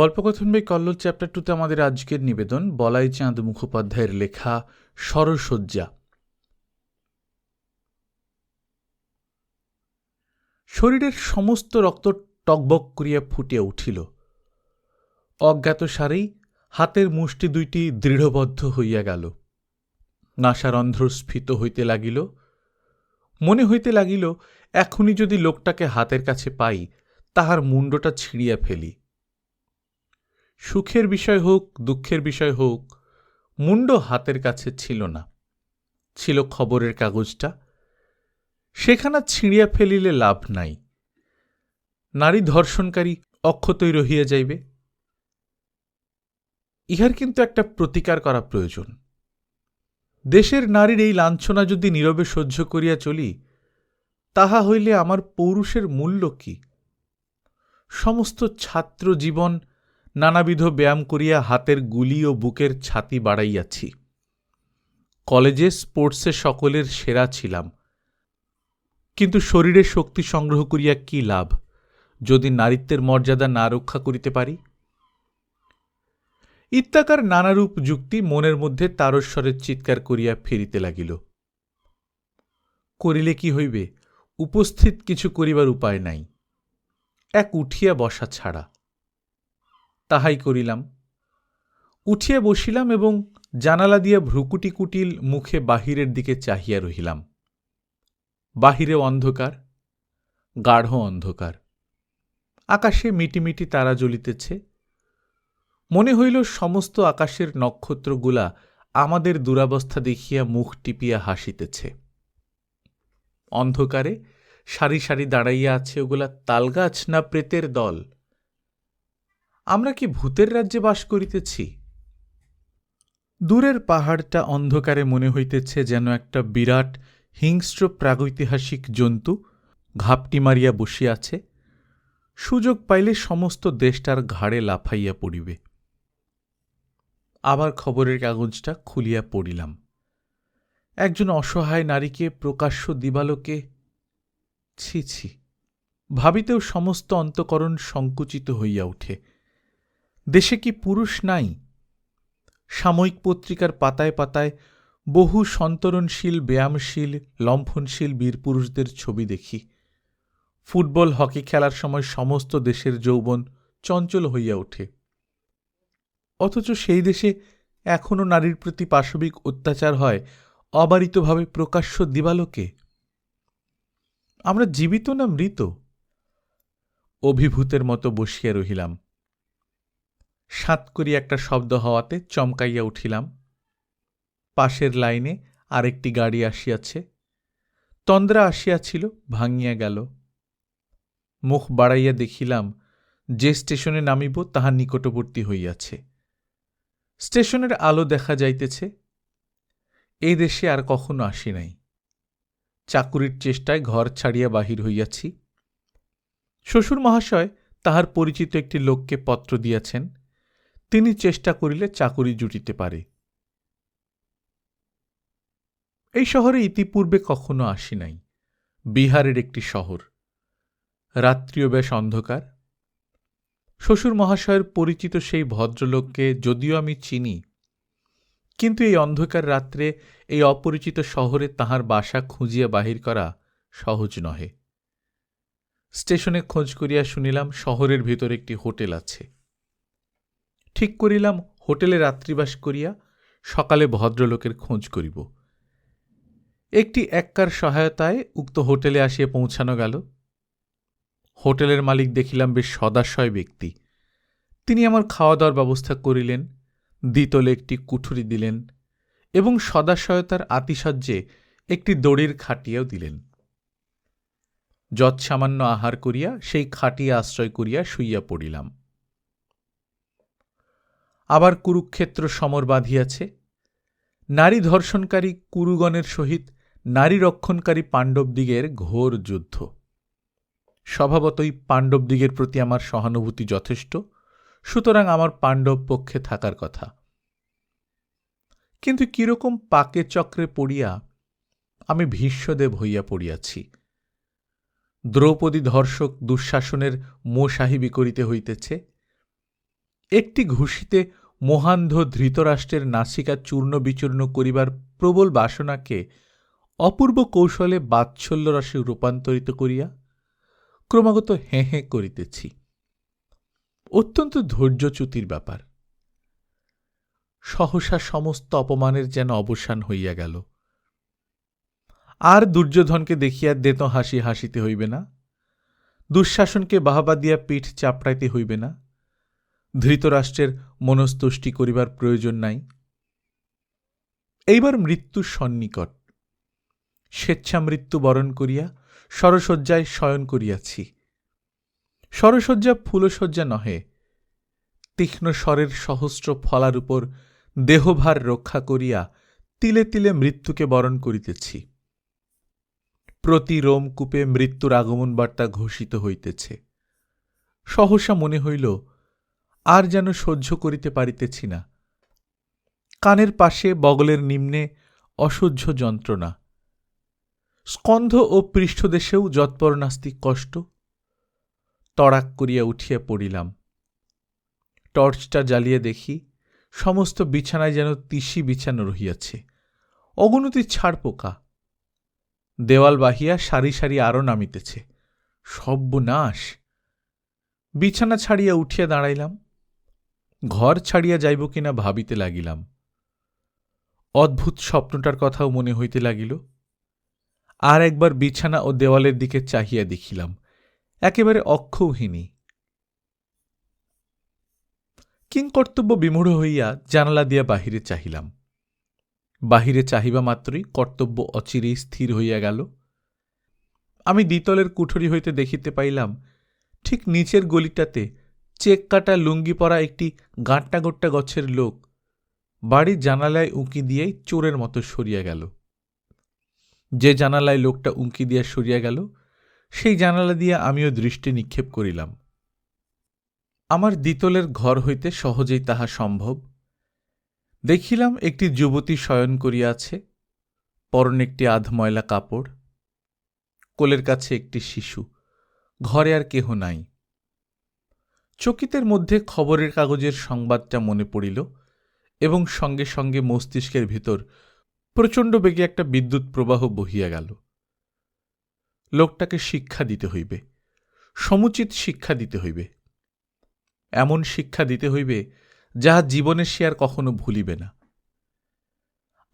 গল্পকথন by Kallol chapter টুতে আমাদের আজকের নিবেদন বলাই চাঁদ মুখোপাধ্যায়ের লেখা সরসজ্জা শরীরের সমস্ত রক্ত টকবক করিয়া ফুটিয়া উঠিল। অজ্ঞাত সারেই হাতের মুষ্টি দুইটি দৃঢ়বদ্ধ হইয়া গেল। নাসারন্ধ্র স্ফীত হইতে লাগিল। মনে হইতে লাগিল এখনই যদি লোকটাকে হাতের কাছে পাই, তাহার মুণ্ডটা ছিঁড়িয়া ফেলি। সুখের বিষয় হোক, দুঃখের বিষয় হোক, মুন্ড হাতের কাছে ছিল না। ছিল খবরের কাগজটা। সেখানা ছিঁড়িয়া ফেলিলে লাভ নাই। নারী ধর্ষণকারী অক্ষতই রহিয়া যাইবে। ইহার কিন্তু একটা প্রতিকার করা প্রয়োজন। দেশের নারীর এই লাঞ্ছনা যদি নীরবে সহ্য করিয়া চলি, তাহা হইলে আমার পৌরুষের মূল্য কি? সমস্ত ছাত্র জীবন নানাবিধ ব্যায়াম করিয়া হাতের গুলি ও বুকের ছাতি বাড়াইয়াছি। কলেজে স্পোর্টসে সকলের সেরা ছিলাম। কিন্তু শরীরে শক্তি সংগ্রহ করিয়া কি লাভ, যদি নারীত্বের মর্যাদা না রক্ষা করিতে পারি? ইত্যাকার নানারূপ যুক্তি মনের মধ্যে তারস্বরের চিৎকার করিয়া ফিরিতে লাগিল। করিলে কি হইবে? উপস্থিত কিছু করিবার উপায় নাই। এক উঠিয়া বসা ছাড়া। তাহাই করিলাম। উঠিয়া বসিলাম এবং জানালা দিয়া ভ্রুকুটি কুটিল মুখে বাহিরের দিকে চাহিয়া রহিলাম। বাহিরে অন্ধকার, গাঢ় অন্ধকার। আকাশে মিটিমিটি তারা জ্বলিতেছে। মনে হইল সমস্ত আকাশের নক্ষত্রগুলা আমাদের দুরাবস্থা দেখিয়া মুখ টিপিয়া হাসিতেছে। অন্ধকারে সারি সারি দাঁড়াইয়া আছে ওগুলা তালগাছ না প্রেতের দল? আমরা কি ভূতের রাজ্যে বাস করিতেছি? দূরের পাহাড়টা অন্ধকারে মনে হইতেছে যেন একটা বিরাট হিংস্র প্রাগৈতিহাসিক জন্তু ঘাপটি মারিয়া বসিয়াছে। সুযোগ পাইলে সমস্ত দেশটার ঘাড়ে লাফাইয়া পড়িবে। আবার খবরের কাগজটা খুলিয়া পড়িলাম। একজন অসহায় নারীকে প্রকাশ্য দিবালোকে ছি ছি, ভাবিতেও সমস্ত অন্তকরণ সংকুচিত হইয়া ওঠে দেশে কি পুরুষ নাই? সাময়িক পত্রিকার পাতায় পাতায় বহু সন্তরণশীল, ব্যায়ামশীল, লম্ফনশীল বীরপুরুষদের ছবি দেখি। ফুটবল, হকি খেলার সময় সমস্ত দেশের যৌবন চঞ্চল হইয়া ওঠে। অথচ সেই দেশে এখনও নারীর প্রতি পাশবিক অত্যাচার হয়, অবারিতভাবে প্রকাশ্য দিবালোকে। আমরা জীবিত না মৃত? অভিভূতের মতো বসিয়া রহিলাম। সাত করি একটা শব্দ হওয়াতে চমকাইয়া উঠিলাম। পাশের লাইনে আরেকটি গাড়ি আসিয়াছে। তন্দ্রা আসিয়াছিল, ভাঙিয়া গেল। মুখ বাড়াইয়া দেখিলাম, যে স্টেশনে নামিব তাহা নিকটবর্তী হইয়াছে। স্টেশনের আলো দেখা যাইতেছে। এই দেশে আর কখনো আসি নাই। চাকুরির চেষ্টায় ঘর ছাড়িয়া বাহির হইয়াছি। শ্বশুর মহাশয় তাহার পরিচিত একটি লোককে পত্র দিয়াছেন। তিনি চেষ্টা করিলে চাকুরি জুটিতে পারে। এই শহরে ইতিপূর্বে কখনো আসি নাই। বিহারের একটি শহর। রাত্রিও বেশ অন্ধকার। শ্বশুর মহাশয়ের পরিচিত সেই ভদ্রলোককে যদিও আমি চিনি, কিন্তু এই অন্ধকার রাত্রে এই অপরিচিত শহরে তাহার বাসা খুঁজিয়া বাহির করা সহজ নহে। স্টেশনে খোঁজ করিয়া শুনিলাম শহরের ভিতর একটি হোটেল আছে। ঠিক করিলাম, হোটেলে রাত্রিবাস করিয়া সকালে ভদ্রলোকের খোঁজ করিব। একটি এককার সহায়তায় উক্ত হোটেলে আসিয়া পৌঁছানো গেল। হোটেলের মালিক দেখিলাম বেশ সদাশয় ব্যক্তি। তিনি আমার খাওয়া দাওয়ার ব্যবস্থা করিলেন, দ্বিতলে একটি কুঠুরি দিলেন এবং সদাশয়তার আতিশয্যে একটি দড়ির খাটিয়াও দিলেন। যৎসামান্য আহার করিয়া সেই খাটিয়া আশ্রয় করিয়া শুইয়া পড়িলাম। আবার কুরুক্ষেত্র সমর বাঁধিয়াছে। নারী ধর্ষণকারী কুরুগণের সহিত নারী রক্ষণকারী পাণ্ডবদিগের ঘোর যুদ্ধ। স্বভাবতই পাণ্ডবদিগের প্রতি আমার সহানুভূতি যথেষ্ট, সুতরাং আমার পাণ্ডব পক্ষে থাকার কথা। কিন্তু কীরকম পাকে চক্রে পড়িয়া আমি ভীষ্মদেব হইয়া পড়িয়াছি। দ্রৌপদী ধর্ষক দুঃশাসনের মোসাহিবি করিতে হইতেছে। একটি ঘুষিতে মহান্ধ ধৃতরাষ্ট্রের নাসিকা চূর্ণ বিচূর্ণ করিবার প্রবল বাসনাকে অপূর্ব কৌশলে বাৎসল্য রসে রূপান্তরিত করিয়া ক্রমাগত হেঁ হেঁ করিতেছি। অত্যন্ত ধৈর্যচ্যুতির ব্যাপার। সহসা সমস্ত অপমানের যেন অবসান হইয়া গেল। আর দুর্যোধনকে দেখিয়া দেত হাসি হাসিতে হইবে না। দুঃশাসনকে বাহাবা দিয়া পিঠ চাপড়াইতে হইবে না। ধৃতরাষ্ট্রের মনস্তুষ্টি করিবার প্রয়োজন নাই। এইবার মৃত্যু সন্নিকট। স্বেচ্ছা মৃত্যু বরণ করিয়া সরসজ্জায় শয়ন করিয়াছি। সরসজ্জা ফুলসজ্জা নহে, তীক্ষ্ণ স্বরের সহস্র ফলার উপর দেহভার রক্ষা করিয়া তিলে তিলে মৃত্যুকে বরণ করিতেছি। প্রতি রোমকূপে মৃত্যুর আগমন বার্তা ঘোষিত হইতেছে। সহসা মনে হইল আর যেন সহ্য করিতে পারিতেছি না। কানের পাশে বগলের নিম্নে অসহ্য যন্ত্রণা। স্কন্ধ ও পৃষ্ঠদেশেও যৎপর নাস্তিক কষ্ট। তড়াক করিয়া উঠিয়া পড়িলাম। টর্চটা জ্বালিয়ে দেখি সমস্ত বিছানায় যেন তিসি বিছানো রহিয়াছে। অগণতি ছাড় পোকা। দেওয়াল বাহিয়া সারি সারি আরও নামিতেছে। সর্বনাশ বিছানা ছাড়িয়া উঠিয়া দাঁড়াইলাম। ঘর ছাড়িয়া যাইব কিনা ভাবিতে লাগিলাম। অদ্ভুত স্বপ্নটার কথাও মনে হইতে লাগিল। আর একবার বিছানা ও দেওয়ালের দিকে চাহিয়া দেখিলাম, একেবারে অক্ষৌহিনী কিংকর্তব্য বিমূঢ় হইয়া জানালা দিয়া বাহিরে চাহিলাম। বাহিরে চাহিবা মাত্রই কর্তব্য অচিরেই স্থির হইয়া গেল। আমি দ্বিতলের কুঠরি হইতে দেখিতে পাইলাম, ঠিক নিচের গলিটাতে চেক কাটা লুঙ্গি পরা একটি গাঁট্টা গোট্টা গছের লোক বাড়ির জানালায় উঁকি দিয়েই চোরের মতো সরিয়া গেল। যে জানালায় লোকটা উঁকি দিয়া সরিয়া গেল, সেই জানালা দিয়া আমিও দৃষ্টি নিক্ষেপ করিলাম। আমার দ্বিতলের ঘর হইতে সহজেই তাহা সম্ভব। দেখিলাম একটি যুবতী শয়ন করিয়াছে পরনে একটি আধময়লা কাপড়, কোলের কাছে একটি শিশু, ঘরে আর কেহ নাই। চকিতের মধ্যে খবরের কাগজের সংবাদটা মনে পড়িল এবং সঙ্গে সঙ্গে মস্তিষ্কের ভিতর প্রচণ্ড বেগে একটা বিদ্যুৎ প্রবাহ বহিয়া গেল। লোকটাকে শিক্ষা দিতে হইবে, সমুচিত শিক্ষা দিতে হইবে। এমন শিক্ষা দিতে হইবে যাহা জীবনে সে আর কখনো ভুলিবে না।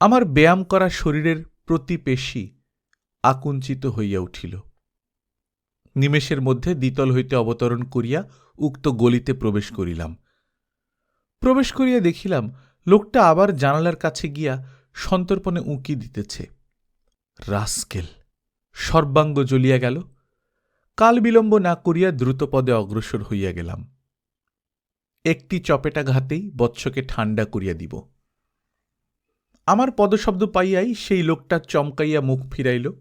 আমার ব্যায়াম করা শরীরের প্রতি পেশি আকুঞ্চিত হইয়া উঠিল। নিমেষের মধ্যে দ্বিতল হইতে অবতরণ করিয়া উক্ত গলিতে প্রবেশ করিলাম। প্রবেশ করিয়া দেখিলাম, লোকটা আবার জানালার কাছে গিয়া সন্তর্পণে উঁকি দিতেছে। রাস্কেল, সর্বাঙ্গ জ্বলিয়া গেল। কাল বিলম্ব না করিয়া দ্রুতপদে অগ্রসর হইয়া গেলাম। একটি চপেটা ঘাতেই বৎসকে ঠান্ডা করিয়া দিব। আমার পদশব্দ পাইয়াই সেই লোকটা চমকাইয়া মুখ ফিরাইল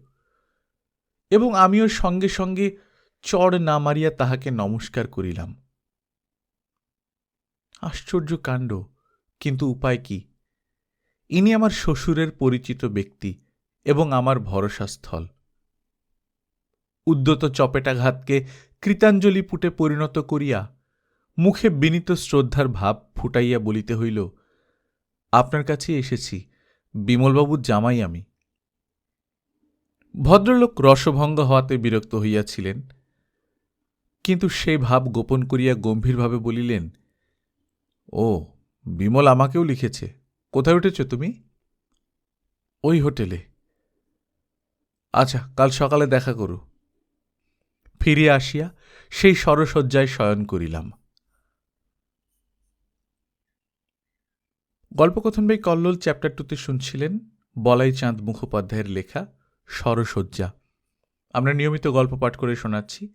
এবং আমিও সঙ্গে সঙ্গে চড় না মারিয়া তাহাকে নমস্কার করিলাম। আশ্চর্য কাণ্ড, কিন্তু উপায় কি? ইনি আমার শ্বশুরের পরিচিত ব্যক্তি এবং আমার ভরসাস্থল। উদ্যত চপেটাঘাতকে কৃতাঞ্জলি পুটে পরিণত করিয়া মুখে বিনীত শ্রদ্ধার ভাব ফুটাইয়া বলিতে হইল, আপনার কাছে এসেছি বিমলবাবুর জামাই আমি। ভদ্রলোক রসভঙ্গ হওয়াতে বিরক্ত হইয়াছিলেন। কিন্তু সে ভাব গোপন করিয়া গম্ভীরভাবে বলিলেন, ও, বিমল আমাকেও লিখেছে। কোথায় উঠেছ তুমি? ওই হোটেলে। আচ্ছা কাল সকালে দেখা করু। ফিরিয়া আসিয়া সেই সরসজ্জায় শয়ন করিলাম। গল্পকথন বাই কল্লোল চ্যাপ্টার টুতে শুনছিলেন বলাই চাঁদ মুখোপাধ্যায়ের লেখা সরসজ্জা আমরা নিয়মিত গল্প পাঠ করে শোনাচ্ছি।